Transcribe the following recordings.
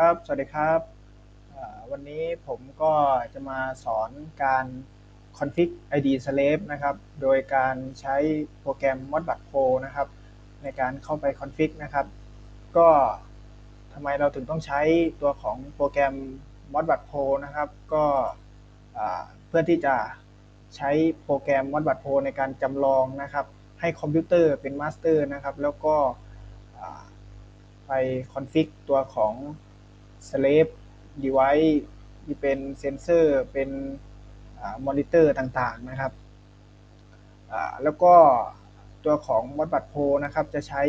ครับ สวัสดีครับวันนี้ผมก็จะมาสอนการ config id slave นะครับ โดยการใช้โปรแกรม modbus pro นะครับ ในการเข้าไป config นะครับ ก็ทำไมเราถึงต้องใช้ตัวของโปรแกรม modbus pro นะครับ ก็เพื่อที่จะใช้โปรแกรม modbus pro ในการจำลองนะครับ ให้คอมพิวเตอร์เป็นมาสเตอร์นะครับ แล้วก็ไปคอนฟิกตัวของ slave device ที่เป็นเซนเซอร์ เป็นมอนิเตอร์ต่างๆนะครับ แล้วก็ตัวของ Modbus Pro นะครับ จะใช้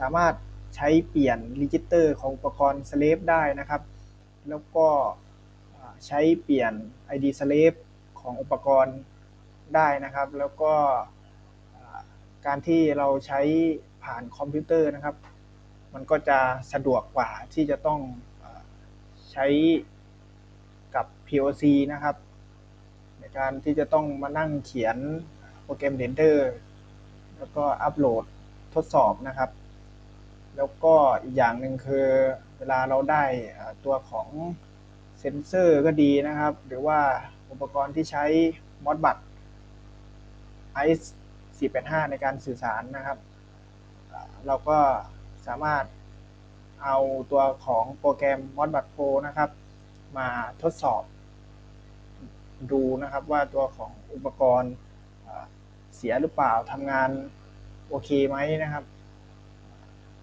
สามารถใช้เปลี่ยนรีจิสเตอร์ของอุปกรณ์ slave ได้นะครับ แล้วก็ใช้เปลี่ยน ID slave ของอุปกรณ์ได้นะครับ แล้วก็การที่เราใช้ผ่านคอมพิวเตอร์นะครับ มันก็จะสะดวกกว่าที่จะต้องใช้กับ POC นะครับ ในการที่จะต้องมานั่งเขียนโปรแกรมเรนเดอร์แล้วก็อัปโหลดทดสอบนะครับ แล้วก็อีกอย่างหนึ่งคือเวลาเราได้ตัวของเซนเซอร์ก็ดีนะครับ หรือว่าอุปกรณ์ที่ใช้ Modbus ICE 485 ในการสื่อสารนะครับ เราก็ สามารถเอาตัวของโปรแกรม Modbus Pro นะครับ มาทดสอบ ดูนะครับว่าตัวของอุปกรณ์เสียหรือเปล่าทำงานโอเคไหมนะครับ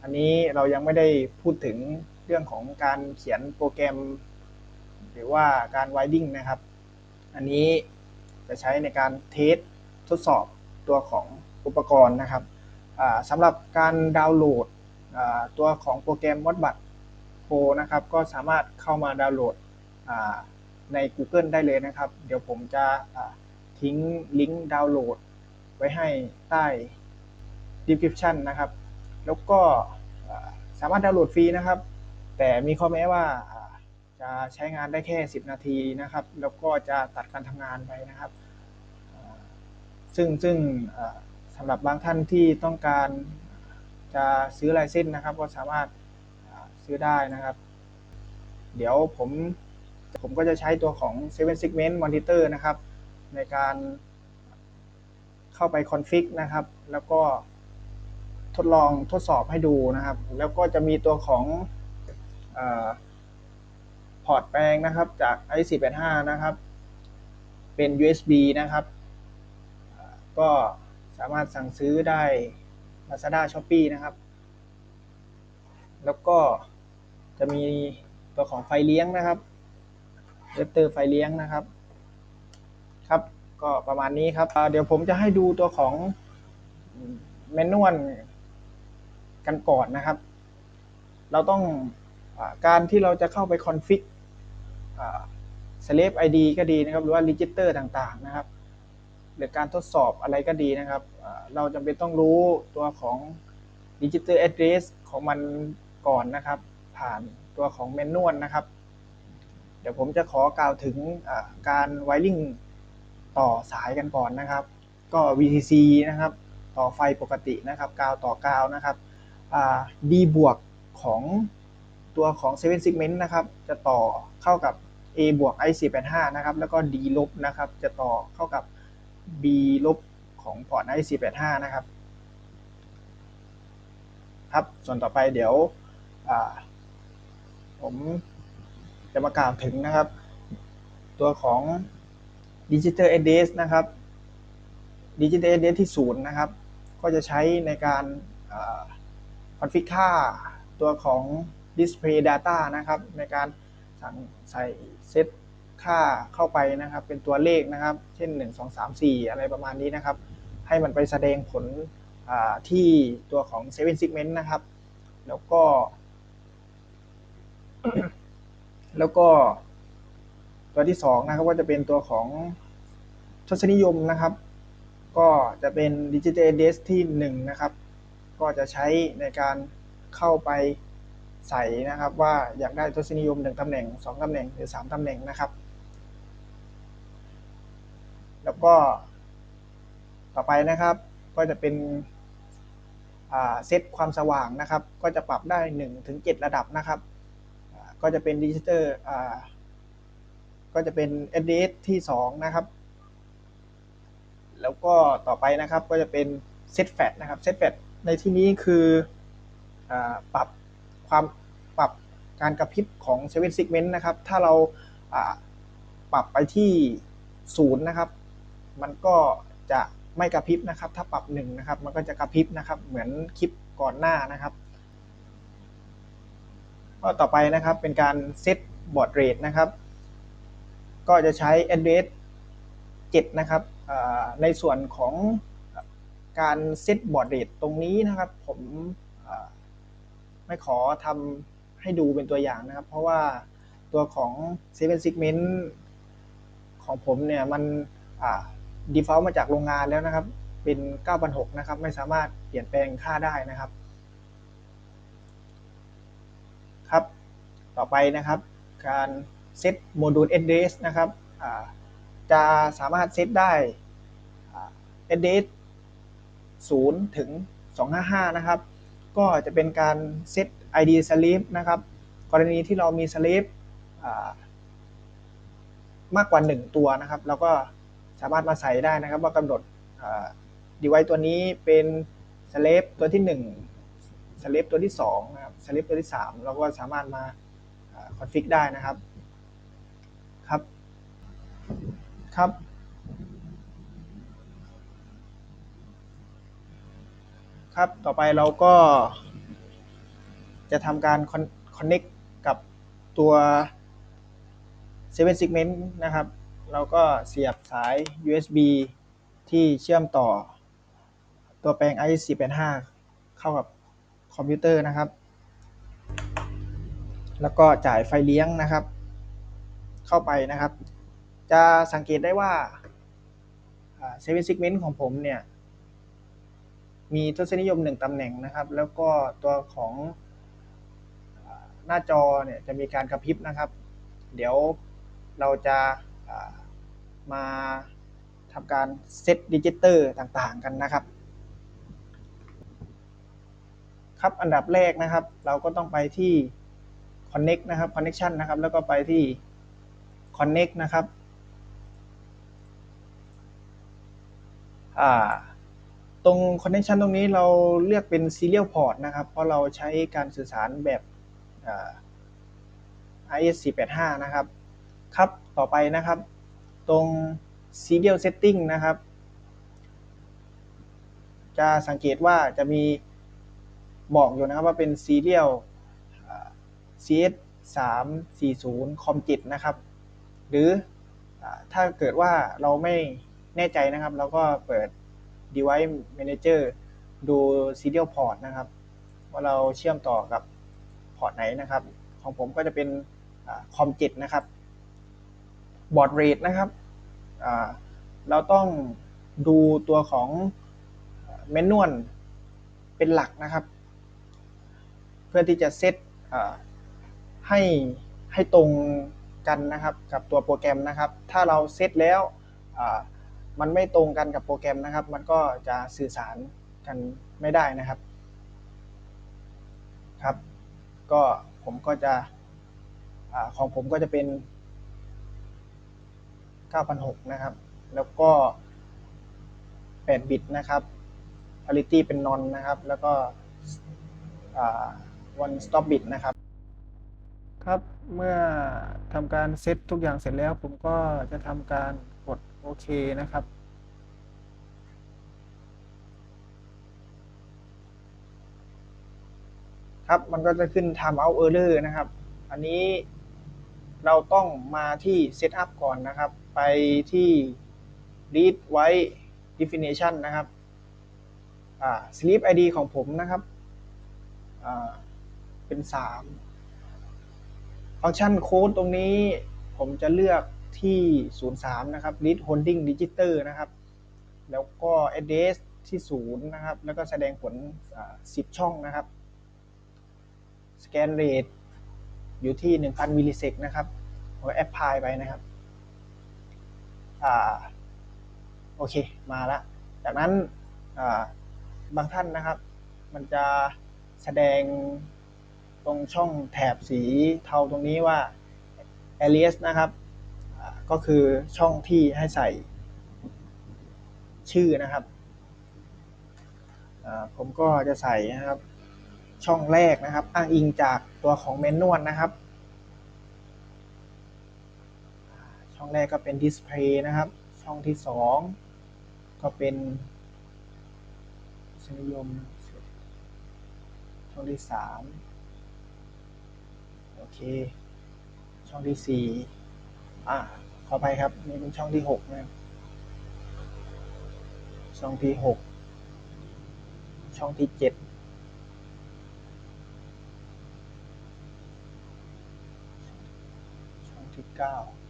อันนี้เรายังไม่ได้พูดถึงเรื่องของการเขียนโปรแกรม หรือว่าการไวดิ้งนะครับ อันนี้จะใช้ในการเทสทดสอบตัวของอุปกรณ์นะครับสำหรับการดาวน์โหลด ตัวของโปรแกรม Modbus Pro นะครับ ก็สามารถเข้ามาดาวน์โหลดใน Google ได้เลยนะครับ เดี๋ยวผมจะทิ้งลิงก์ดาวน์โหลด ไว้ให้ใต้ description นะครับ แล้วก็สามารถดาวน์โหลดฟรีนะครับ แต่มีข้อแม้ว่าจะใช้งานได้แค่ 10 นาทีนะครับ แล้วก็จะตัดการทำงานไปนะครับ ซึ่งซึ่งสำหรับบางท่านที่ต้องการ จะซื้อลายเส้นนะครับ ก็สามารถซื้อได้นะครับ เดี๋ยวผมผมก็จะใช้ตัวของ 7 segment monitor นะครับ ในการเข้าไป config นะครับ แล้วก็ทดลองทดสอบให้ดูนะครับ แล้วก็จะมีตัวของอพอร์ตแปลงนะครับจาก i485 นะครับ เป็น USB นะครับ ก็สามารถสั่งซื้อได้ Lazada Shopee นะครับ แล้วก็จะมีตัวของไฟเลี้ยงนะครับเวบเตอร์ไฟเลี้ยงนะครับ ครับ ก็ประมาณนี้ครับ เดี๋ยวผมจะให้ดูตัวของแมนนวลกันก่อนนะครับ เราต้องอการที่เราจะเข้าไปคอนฟิก slave ID ก็ดีนะครับ หรือว่า register ต่างๆนะครับ หรือการทดสอบอะไรก็ดีนะครับ เราจำเป็นต้องรู้ตัวของ register address ของมันก่อนนะครับ ผ่านตัวของแมนนวลนะครับ เดี๋ยวผมจะขอกล่าวถึงการ wiring ต่อสายกันก่อนนะครับ ก็ VCC นะครับ ต่อไฟปกตินะครับกาวต่อกาวนะครับอ่า D บวกของตัวของ7 segment นะครับ จะต่อเข้ากับ A บวก I485 นะครับ แล้วก็ D ลบนะครับ จะต่อเข้ากับ B ลบของพอร์ต I485 นะครับ ครับ ส่วนต่อไปเดี๋ยวผมจะมากล่าวถึงนะครับ ตัวของ Digital Address นะครับ Digital Address ที่ศูนย์นะครับ ก็จะใช้ในการคอนฟิกค่าตัวของ Display Data นะครับ ในการสั่งใส่เซต ค่าเข้าไปนะครับ เป็นตัวเลขนะครับ เช่น 1 2 3 4 อะไรประมาณนี้นะครับ ให้มันไปแสดงผลที่ตัวของ 7 segment นะครับ แล้วก็ แล้วก็ตัวที่ 2 นะครับ ก็จะเป็นตัวของทศนิยมนะครับ ก็จะเป็น Digital Address ที่ 1 นะครับ ก็จะใช้ในการเข้าไปใส่นะครับว่าอยากได้ทศนิยม 1ตำแหน่ง 2ตำแหน่งหรือ 3ตำแหน่งนะครับ แล้วก็ต่อไปนะครับ ก็จะเป็นเซตความสว่างนะครับ ก็จะปรับได้1ถึง7ระดับนะครับก็จะเป็นดิจิตอลอ่าก็จะเป็น address ที่2นะครับ แล้วก็ต่อไปนะครับก็จะเป็น set fat นะครับ set fat ในที่นี้คืออปรับความปรับการกระพริบของ7 segment นต์นะครับ ถ้าเราอ่าปรับไปที่0นะครับ มันก็จะไม่กระพริบนะครับ ถ้าปรับ1นะครับ มันก็จะกระพริบนะครับ เหมือนคลิปก่อนหน้านะครับก็ต่อไปนะครับเป็นการเซตบอร์ดเรทนะครับ ก็จะใช้ address 7 นะครับในส่วนของการเซตบอร์ดเรทตรงนี้นะครับ ผมไม่ขอทำให้ดูเป็นตัวอย่างนะครับ เพราะว่าตัวของ 7 segment ของผมเนี่ยมัน default มาจากโรงงานแล้วนะครับ เป็น9,600นะครับ ไม่สามารถเปลี่ยนแปลงค่าได้นะครับ ครับ ต่อไปนะครับ การเซตโมดูล address นะครับจะสามารถเซตได้ address 0 ถึง 255 นะครับ ก็จะเป็นการเซต id sleep นะครับ กรณีที่เรามี sleep มากกว่า 1 ตัวนะครับเราก็ สามารถมาใส่ได้นะครับ ว่ากำหนดดีไวตัวนี้เป็น sleep ตัวที่1 sleep ตัวที่2นะครับ sleep ตัวที่ 3 เราก็สามารถมาคอนฟิกได้นะครับครับครับครับต่อไปเราก็ จะทำการ connect กับตัว 7 segment นะครับ เราก็เสียบสาย USB ที่เชื่อมต่อ ตัวแปลง i485 เข้ากับคอมพิวเตอร์นะครับ แล้วก็จ่ายไฟเลี้ยงนะครับ เข้าไปนะครับ จะสังเกตได้ว่าเซเว่นซิกเมนต์ของผมเนี่ย มีทศนิยม1ตำแหน่งนะครับ แล้วก็ตัวของหน้าจอเนี่ยจะมีการกระพริบนะครับ เดี๋ยวเราจะ มาทำการเซตดิจิเตอร์ต่างๆกันนะครับ ครับอันดับแรกนะครับ เราก็ต้องไปที่ connect นะครับ connection นะครับ แล้วก็ไปที่ connect นะครับตรง connection ตรงนี้เราเลือกเป็น serial port นะครับ เพราะเราใช้การสื่อสารแบบ IS485 นะครับ ครับต่อไปนะครับตรง serial setting นะครับ จะสังเกตว่าจะมีบอกอยู่นะครับว่าเป็น serial CS 3 4 0 com 7นะครับ หรือถ้าเกิดว่าเราไม่แน่ใจนะครับ เราก็เปิด device manager ดู serial port นะครับ ว่าเราเชื่อมต่อกับพอร์ตไหนนะครับ ของผมก็จะเป็น com 7นะครับ board rate นะครับเราต้องดูตัวของเมนวลเป็นหลักนะครับ เพื่อที่จะเซตให้ให้ตรงกันนะครับกับตัวโปรแกรมนะครับ ถ้าเราเซตแล้วมันไม่ตรงกันกับโปรแกรมนะครับ มันก็จะสื่อสารกันไม่ได้นะครับครับ ก็ผมก็จะอของผมก็จะเป็น 9,600 นะครับ แล้วก็ 8 บิตนะครับ parity เป็น non นะครับ แล้วก็ one stop bit นะครับ ครับ เมื่อทำการเซตทุกอย่างเสร็จแล้ว ผมก็จะทำการกดโอเคนะครับครับ มันก็จะขึ้น time out error นะครับ อันนี้เราต้องมาที่ setup ก่อนนะครับ ไปที่ read ไว้ definition นะครับ sleep id ของผมนะครับ เป็น 3 ฟังก์ชันโค้ดตรงนี้ผมจะเลือกที่ 03 นะครับ read holding register นะครับ แล้วก็ address ที่ 0 นะครับ แล้วก็แสดงผล 10 ช่องนะครับ scan rate อยู่ที่ 1,000 มิลลิเซกนะครับ ผมแอปพลายไปนะครับ อ่าโอเคมาแล้วจากนั้นบางท่านนะครับ มันจะแสดงตรงช่องแถบสีเทาตรงนี้ว่า alias นะครับก็คือช่องที่ให้ใส่ชื่อนะครับ ผมก็จะใส่นะครับ ช่องแรกนะครับ อ้างอิงจากตัวของเมนนวลนะครับ ช่องแรกก็เป็น Display นะครับ ช่องที่ 2 ก็เป็นสนิยมช่องที่ 3 โอเค ช่องที่ 4 อะขอไปครับ นี่เป็นช่องที่ 6 นะครับ ช่องที่ 6 ช่องที่ 7ที่9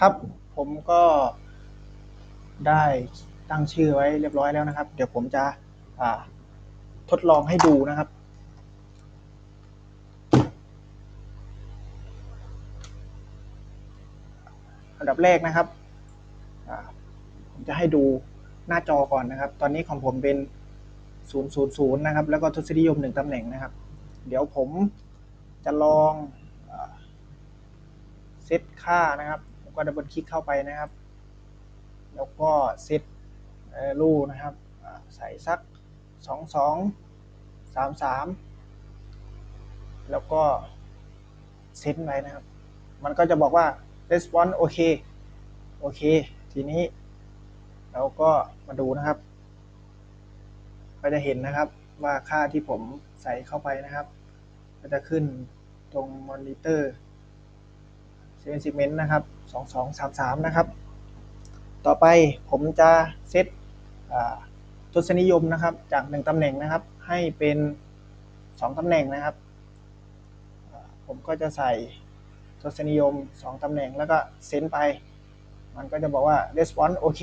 ครับ ผมก็ได้ตั้งชื่อไว้เรียบร้อยแล้วนะครับ เดี๋ยวผมจะทดลองให้ดูนะครับ อันดับแรกนะครับผมจะให้ดูหน้าจอก่อนนะครับ ตอนนี้ของผมเป็น000นะครับ แล้วก็ทศนิยมหนึ่งตำแหน่งนะครับ เดี๋ยวผมจะลองเซตค่านะครับ ก็ดับเบิลคลิกเข้าไปนะครับ แล้วก็เซตรูนะครับอ่าใส่สัก 22 33 แล้วก็เซตไว้นะครับ มันก็จะบอกว่า response โอเคโอเค ทีนี้เราก็มาดูนะครับ ก็จะเห็นนะครับว่าค่าที่ผมใส่เข้าไปนะครับ ก็จะขึ้นตรงมอนิเตอร์ เซนซิเมนต์นะครับ2233นะครับ ต่อไปผมจะเซตทศนิยมนะครับ จาก1ตำแหน่งนะครับ ให้เป็น2ตำแหน่งนะครับ ผมก็จะใส่ทศนิยม2ตำแหน่งแล้วก็เซนไป มันก็จะบอกว่า response โอเค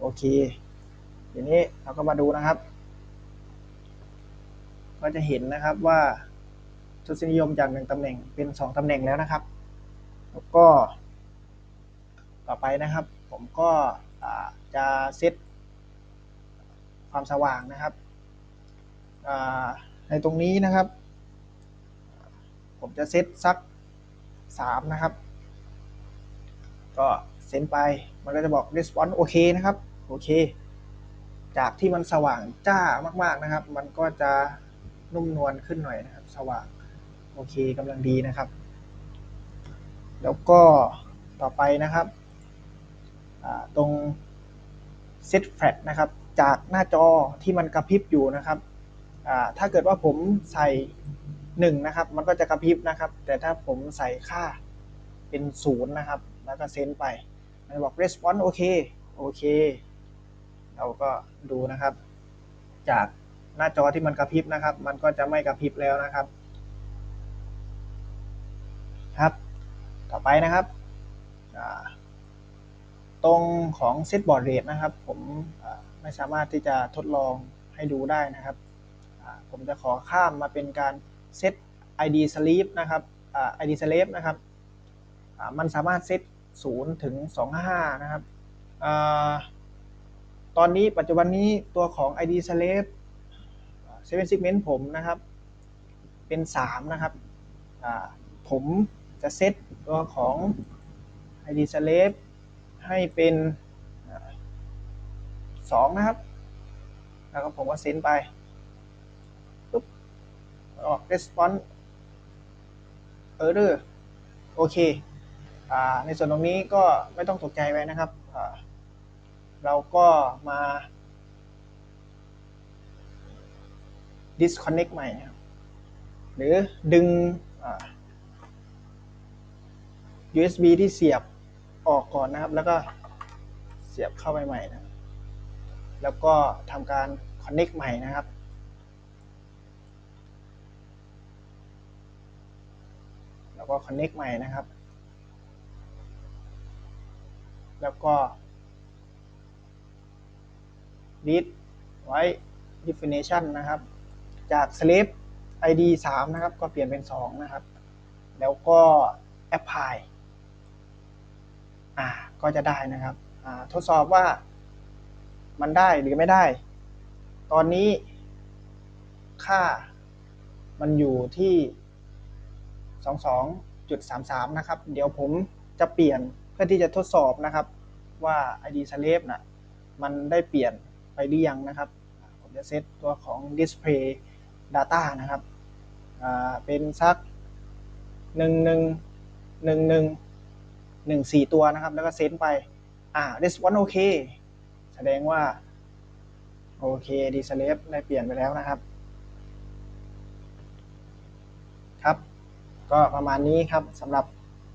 โอเคทีนี้เราก็มาดูนะครับ ก็จะเห็นนะครับว่าทศนิยมจากหนึ่งตำแหน่งเป็นสองตำแหน่งแล้วนะครับ แล้วก็ ต่อไปนะครับ ผมก็จะเซตความสว่างนะครับ ในตรงนี้นะครับ ผมจะเซตสักสามนะครับ ก็เซนไป มันก็จะบอก response โอเคนะครับ โอเค จากที่มันสว่างจ้ามาก ๆนะครับ มันก็จะนุ่มนวลขึ้นหน่อยนะครับ สว่าง โอเคกำลังดีนะครับ แล้วก็ต่อไปนะครับ ตรง set flat นะครับ จากหน้าจอที่มันกระพริบอยู่นะครับ ถ้าเกิดว่าผมใส่1นะครับ มันก็จะกระพริบนะครับ แต่ถ้าผมใส่ค่าเป็น0นะครับ แล้วก็เซนไป มันบอก response โอเค โอเค เราก็ดูนะครับ จากหน้าจอที่มันกระพริบนะครับ มันก็จะไม่กระพริบแล้วนะครับ ครับ ต่อไปนะครับ ตรงของ set board rate นะครับ ผมไม่สามารถที่จะทดลองให้ดูได้นะครับ ผมจะขอข้ามมาเป็นการ set id sleep นะครับอ่า id sleep นะครับ มันสามารถเซต0ถึง255 นะครับอตอนนี้ปัจจุบันนี้ตัวของ id sleep 7 segment ผมนะครับ เป็น 3 นะครับผม จะเซตตัวของ id slave ให้เป็นสองนะครับ แล้วก็ผมก็เซนไปปุ๊บออก response error โอเคอ่าในส่วนตรงนี้ก็ไม่ต้องตกใจไว้นะครับ เราก็มา disconnect ใหม่ หรือดึงอ่า USB ที่เสียบออกก่อนนะครับ แล้วก็เสียบเข้าไปใหม่นะ แล้วก็ทำการ connect ใหม่นะครับ แล้วก็ connect ใหม่นะครับ แล้วก็ read ไว้ definition นะครับ จาก slave id 3 นะครับ ก็เปลี่ยนเป็น 2 นะครับ แล้วก็ apply อ่าก็จะได้นะครับอ่าทดสอบว่ามันได้หรือไม่ได้ ตอนนี้ค่ามันอยู่ที่ 22.33 นะครับ เดี๋ยวผมจะเปลี่ยนเพื่อที่จะทดสอบนะครับ ว่า id slave นะมันได้เปลี่ยนไปหรือยังนะครับ ผมจะเซตตัวของ display data นะครับ เป็นสัก 1 1 1 1 1 4 ตัวนะครับ แล้วก็เซตไป อ่า response โอเคแสดงว่าโอเค d slave ได้เปลี่ยนไปแล้วนะครับ ครับ ก็ประมาณนี้ครับสำหรับ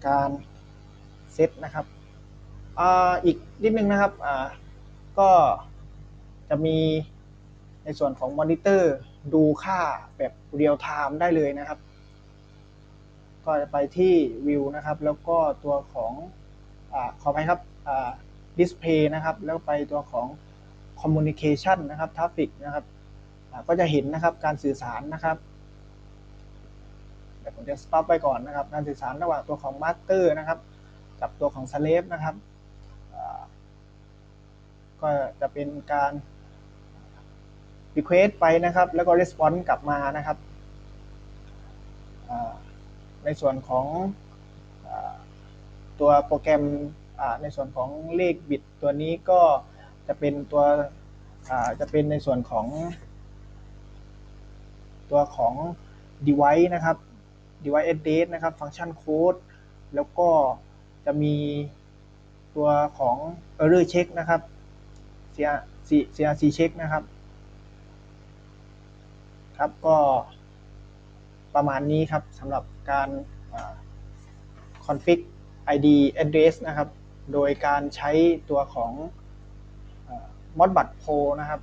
การเซตนะครับอ่าอีกนิดนึงนะครับอ่าก็จะมีในส่วนของมอนิเตอร์ดูค่าแบบเรียลไทม์ได้เลยนะครับ ก็จะไปที่วิวนะครับ แล้วก็ตัวของอขอไปครับดิสเพย์นะครับ แล้วไปตัวของ communication นะครับ traffic นะครับก็จะเห็นนะครับการสื่อสารนะครับเดี๋ยวผมจะ stop ไปก่อนนะครับ การสื่อสารระหว่างตัวของ master นะครับ กับตัวของ slave นะครับก็จะเป็นการ request ไปนะครับ แล้วก็ response กลับมานะครับ ในส่วนของอตัวโปรแกรมในส่วนของเลขบิตตัวนี้ก็จะเป็นตัวจะเป็นในส่วนของ ตัวของ device นะครับ device address นะครับ function code แล้วก็จะมีตัวของ error check นะครับ CRC CRC check นะครับ ครับก็ประมาณนี้ครับสำหรับ การอ่า config id address นะครับ โดยการใช้ตัวของ modbus pro นะครับ